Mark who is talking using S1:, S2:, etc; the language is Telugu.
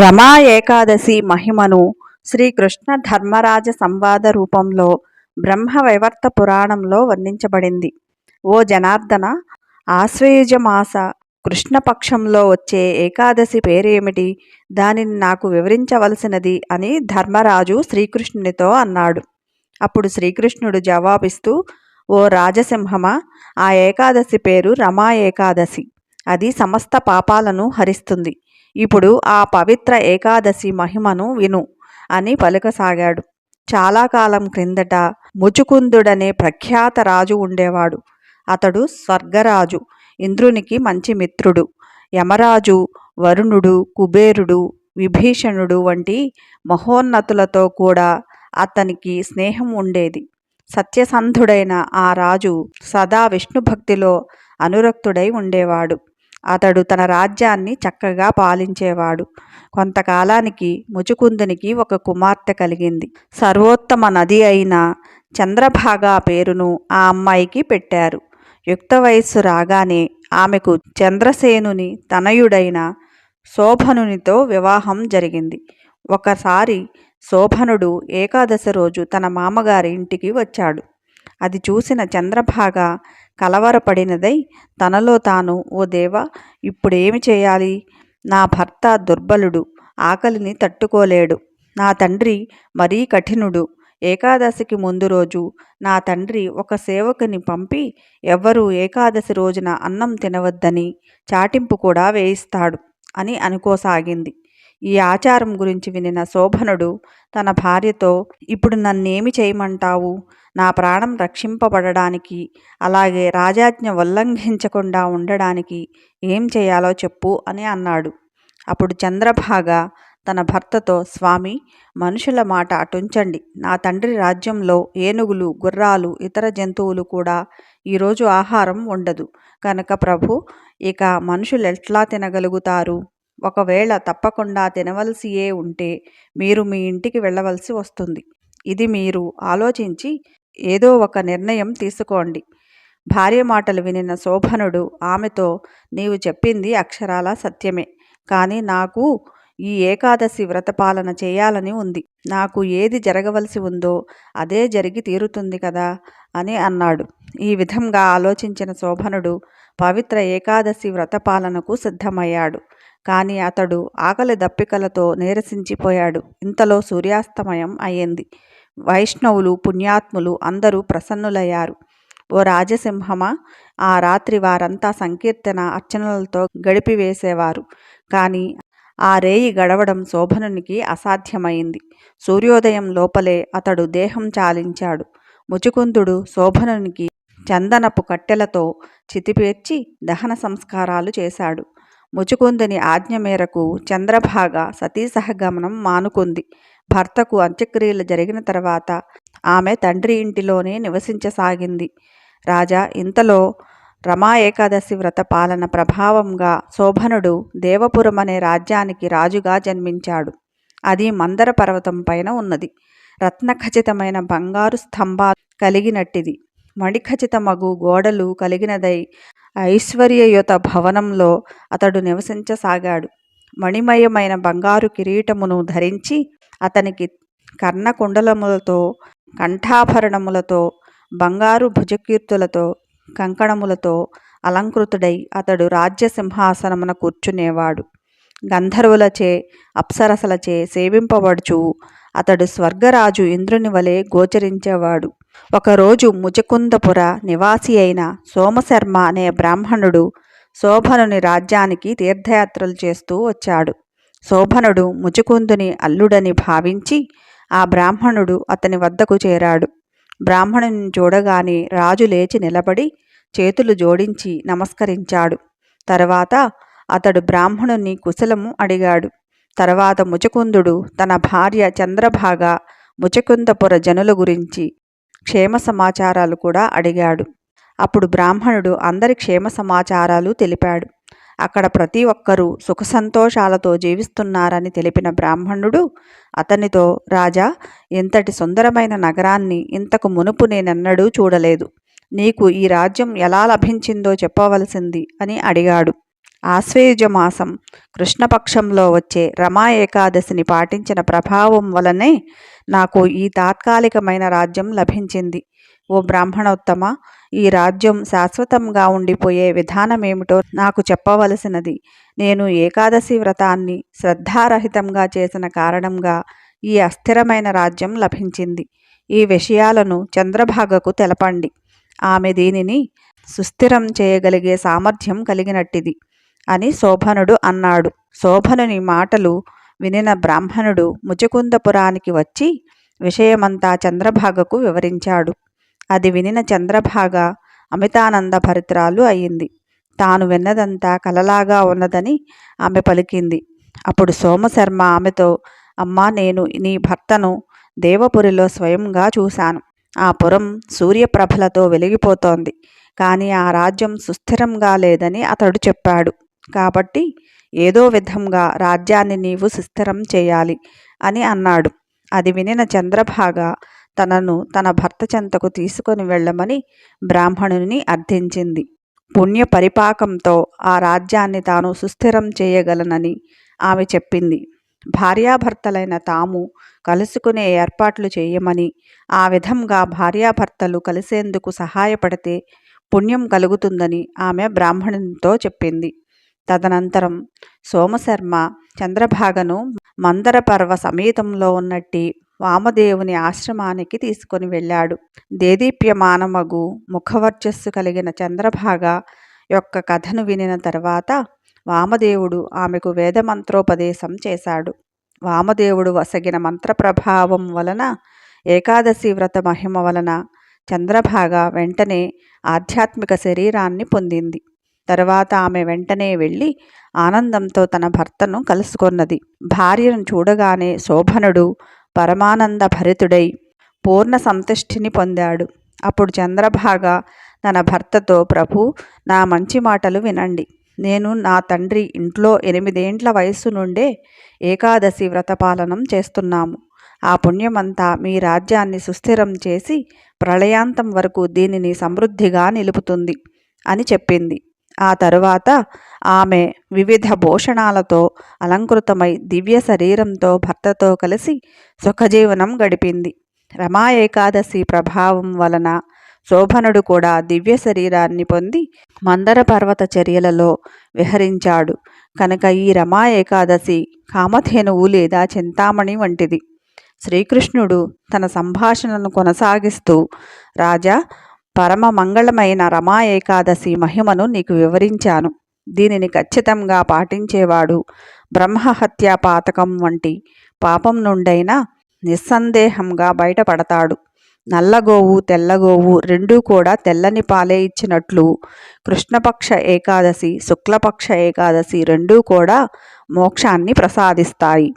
S1: రమా ఏకాదశి మహిమను శ్రీకృష్ణ ధర్మరాజ సంవాద రూపంలో బ్రహ్మవైవర్త పురాణంలో వర్ణించబడింది. ఓ జనార్దన ఆశ్వయుజ మాస కృష్ణపక్షంలో వచ్చే ఏకాదశి పేరేమిటి? దానిని నాకు వివరించవలసినది అని ధర్మరాజు శ్రీకృష్ణునితో అన్నాడు. అప్పుడు శ్రీకృష్ణుడు జవాబిస్తూ ఓ రాజసింహమా ఆ ఏకాదశి పేరు రమా ఏకాదశి. అది సమస్త పాపాలను హరిస్తుంది. ఇప్పుడు ఆ పవిత్ర ఏకాదశి మహిమను విను అని పలుకసాగాడు. చాలా కాలం క్రిందట ముచుకుందుడనే ప్రఖ్యాత రాజు ఉండేవాడు. అతడు స్వర్గరాజు ఇంద్రునికి మంచి మిత్రుడు యమరాజు వరుణుడు కుబేరుడు విభీషణుడు వంటి మహోన్నతులతో కూడా అతనికి స్నేహం ఉండేది. సత్యసంధుడైన ఆ రాజు సదా విష్ణు భక్తిలో అనురక్తుడై ఉండేవాడు. అతడు తన రాజ్యాన్ని చక్కగా పాలించేవాడు. కొంతకాలానికి ముచుకుందునికి ఒక కుమార్తె కలిగింది. సర్వోత్తమ నది అయిన చంద్రభాగా పేరును ఆ అమ్మాయికి పెట్టారు. యుక్త వయస్సు రాగానే ఆమెకు చంద్రసేనుని తనయుడైన శోభనునితో వివాహం జరిగింది. ఒకసారి శోభనుడు ఏకాదశి రోజు తన మామగారి ఇంటికి వచ్చాడు. అది చూసిన చంద్రభాగ కలవరపడినదై తనలో తాను ఓ దేవా ఇప్పుడేమి చేయాలి? నా భర్త దుర్బలుడు ఆకలిని తట్టుకోలేడు. నా తండ్రి మరీ కఠినుడు. ఏకాదశికి ముందు రోజు నా తండ్రి ఒక సేవకుని పంపి ఎవ్వరూ ఏకాదశి రోజున అన్నం తినవద్దని చాటింపు కూడా వేయిస్తాడు అని అనుకోసాగింది. ఈ ఆచారం గురించి వినిన శోభనుడు తన భార్యతో ఇప్పుడు నన్నేమి చేయమంటావు? నా ప్రాణం రక్షింపబడడానికి అలాగే రాజాజ్ఞ ఉల్లంఘించకుండా ఉండడానికి ఏం చేయాలో చెప్పు అని అన్నాడు. అప్పుడు చంద్రభాగ తన భర్తతో స్వామి మనుషుల మాట అటుంచండి. నా తండ్రి రాజ్యంలో ఏనుగులు గుర్రాలు ఇతర జంతువులు కూడా ఈరోజు ఆహారం ఉండదు. కనుక ప్రభు ఇక మనుషులు ఎట్లా తినగలుగుతారు? ఒకవేళ తప్పకుండా తినవలసియే ఉంటే మీరు మీ ఇంటికి వెళ్ళవలసి వస్తుంది. ఇది మీరు ఆలోచించి ఏదో ఒక నిర్ణయం తీసుకోండి. భార్య మాటలు వినిన శోభనుడు ఆమెతో నీవు చెప్పింది అక్షరాల సత్యమే. కానీ నాకు ఈ ఏకాదశి వ్రతపాలన చేయాలని ఉంది. నాకు ఏది జరగవలసి ఉందో అదే జరిగి తీరుతుంది కదా అని అన్నాడు. ఈ విధంగా ఆలోచించిన శోభనుడు పవిత్ర ఏకాదశి వ్రతపాలనకు సిద్ధమయ్యాడు. కానీ అతడు ఆకలి దప్పికలతో నీరసించిపోయాడు. ఇంతలో సూర్యాస్తమయం అయ్యింది. వైష్ణవులు పుణ్యాత్ములు అందరూ ప్రసన్నులయ్యారు. ఓ రాజసింహమా? ఆ రాత్రి వారంతా సంకీర్తన అర్చనలతో గడిపివేసేవారు. కానీ ఆ రేయి గడవడం శోభనునికి అసాధ్యమైంది. సూర్యోదయం లోపలే అతడు దేహం చాలించాడు. ముచుకుందుడు శోభనునికి చందనపు కట్టెలతో చితిపేర్చి దహన సంస్కారాలు చేశాడు. ముచుకుందుని ఆజ్ఞ మేరకు చంద్రభాగ సతీసహగమనం మానుకుంది. భర్తకు అంత్యక్రియలు జరిగిన తర్వాత ఆమె తండ్రి ఇంటిలోనే నివసించసాగింది. రాజా ఇంతలో రమా ఏకాదశి వ్రత పాలన ప్రభావంగా శోభనుడు దేవపురం అనే రాజ్యానికి రాజుగా జన్మించాడు. అది మందర పర్వతం పైన ఉన్నది. రత్నఖచితమైన బంగారు స్తంభాలు కలిగినట్టిది. మణిఖచితమగు గోడలు కలిగినదై ఐశ్వర్యయుత భవనంలో అతడు నివసించసాగాడు. మణిమయమైన బంగారు కిరీటమును ధరించి అతనికి కర్ణకుండలములతో కంఠాభరణములతో బంగారు భుజకీర్తులతో కంకణములతో అలంకృతుడై అతడు రాజ్యసింహాసనమున కూర్చునేవాడు. గంధర్వులచే అప్సరసలచే సేవింపబడుచు అతడు స్వర్గరాజు ఇంద్రుని వలె గోచరించేవాడు. ఒకరోజు ముజకుందపుర నివాసి అయిన సోమశర్మ అనే బ్రాహ్మణుడు శోభనుని రాజ్యానికి తీర్థయాత్రలు చేస్తూ వచ్చాడు. శోభనుడు ముచుకుందుని అల్లుడని భావించి ఆ బ్రాహ్మణుడు అతని వద్దకు చేరాడు. బ్రాహ్మణుని చూడగానే రాజు లేచి నిలబడి చేతులు జోడించి నమస్కరించాడు. తర్వాత అతడు బ్రాహ్మణుని కుశలము అడిగాడు. తర్వాత ముచకుందుడు తన భార్య చంద్రభాగ ముచకుందపుర జనుల గురించి క్షేమ సమాచారాలు కూడా అడిగాడు. అప్పుడు బ్రాహ్మణుడు అందరి క్షేమ సమాచారాలు తెలిపాడు. అక్కడ ప్రతి ఒక్కరూ సుఖసంతోషాలతో జీవిస్తున్నారని తెలిపిన బ్రాహ్మణుడు అతనితో రాజా ఇంతటి సుందరమైన నగరాన్ని ఇంతకు మునుపు నేనెన్నడూ చూడలేదు. నీకు ఈ రాజ్యం ఎలా లభించిందో చెప్పవలసింది అని అడిగాడు. ఆశ్వేయుజమాసం. కృష్ణపక్షంలో వచ్చే రమా ఏకాదశిని పాటించిన ప్రభావం వలనే నాకు ఈ తాత్కాలికమైన రాజ్యం లభించింది. ఓ బ్రాహ్మణోత్తమ ఈ రాజ్యం శాశ్వతంగా ఉండిపోయే విధానమేమిటో నాకు చెప్పవలసినది. నేను ఏకాదశి వ్రతాన్ని శ్రద్ధారహితంగా చేసిన కారణంగా ఈ అస్థిరమైన రాజ్యం లభించింది. ఈ విషయాలను చంద్రభాగకు తెలపండి. ఆమె దీనిని సుస్థిరం చేయగలిగే సామర్థ్యం కలిగినట్టిది. అని శోభనుడు అన్నాడు. శోభనుని మాటలు వినిన బ్రాహ్మణుడు ముచుకుందపురానికి వచ్చి విషయమంతా చంద్రభాగకు వివరించాడు. అది వినిన చంద్రభాగ అమితానంద భరిత్రాలు అయింది. తాను విన్నదంతా కలలాగా ఉన్నదని ఆమె పలికింది. అప్పుడు సోమశర్మ ఆమెతో అమ్మా నేను నీ భర్తను దేవపురిలో స్వయంగా చూశాను. ఆ పురం సూర్యప్రభలతో వెలిగిపోతోంది. కానీ ఆ రాజ్యం సుస్థిరంగా లేదని అతడు చెప్పాడు. కాబట్టి ఏదో విధంగా రాజ్యాన్ని నీవు సుస్థిరం చేయాలి అని అన్నాడు. అది వినిన చంద్రభాగ తనను తన భర్త చెంతకు తీసుకొని వెళ్ళమని బ్రాహ్మణుని అర్థించింది. పుణ్య పరిపాకంతో ఆ రాజ్యాన్ని తాను సుస్థిరం చేయగలనని ఆమె చెప్పింది. భార్యాభర్తలైన తాము కలుసుకునే ఏర్పాట్లు చేయమని ఆ విధంగా భార్యాభర్తలు కలిసేందుకు సహాయపడితే పుణ్యం కలుగుతుందని ఆమె బ్రాహ్మణునితో చెప్పింది. తదనంతరం సోమశర్మ చంద్రభాగను మందర పర్వ సమేతంలో ఉన్నట్టి వామదేవుని ఆశ్రమానికి తీసుకొని వెళ్ళాడు. దేదీప్యమానమగు ముఖవర్చస్సు కలిగిన చంద్రభాగ యొక్క కథను వినిన తర్వాత వామదేవుడు ఆమెకు వేదమంత్రోపదేశం చేశాడు. వామదేవుడు వసగిన మంత్రప్రభావం వలన ఏకాదశి వ్రత మహిమ వలన చంద్రభాగ వెంటనే ఆధ్యాత్మిక శరీరాన్ని పొందింది. తర్వాత ఆమె వెంటనే వెళ్ళి ఆనందంతో తన భర్తను కలుసుకొన్నది. భార్యను చూడగానే శోభనుడు పరమానంద భరితుడై పూర్ణ సంతుష్టిని పొందాడు. అప్పుడు చంద్రభాగ తన భర్తతో ప్రభు నా మంచి మాటలు వినండి. నేను నా తండ్రి ఇంట్లో ఎనిమిదేండ్ల వయస్సు నుండే ఏకాదశి వ్రతపాలనం చేస్తున్నాము. ఆ పుణ్యమంతా మీ రాజ్యాన్ని సుస్థిరం చేసి ప్రళయాంతం వరకు దీనిని సమృద్ధిగా నిలుపుతుంది అని చెప్పింది. ఆ తరువాత ఆమె వివిధ భూషణాలతో అలంకృతమై దివ్య శరీరంతో భర్తతో కలిసి సుఖజీవనం గడిపింది. రమా ఏకాదశి ప్రభావం వలన శోభనుడు కూడా దివ్య శరీరాన్ని పొంది మందర పర్వత చర్యలలో విహరించాడు. కనుక ఈ రమా ఏకాదశి కామధేనువు లేదా చింతామణి వంటిది. శ్రీకృష్ణుడు తన సంభాషణను కొనసాగిస్తూ రాజా పరమ మంగళమైన రమా ఏకాదశి మహిమను నీకు వివరించాను. దీనిని ఖచ్చితంగా పాటించేవాడు బ్రహ్మహత్యా పాతకం వంటి పాపం నుండైనా నిస్సందేహంగా బయటపడతాడు. నల్లగోవు తెల్లగోవు రెండూ కూడా తెల్లని పాలే ఇచ్చినట్లు కృష్ణపక్ష ఏకాదశి శుక్లపక్ష ఏకాదశి రెండూ కూడా మోక్షాన్ని ప్రసాదిస్తాయి.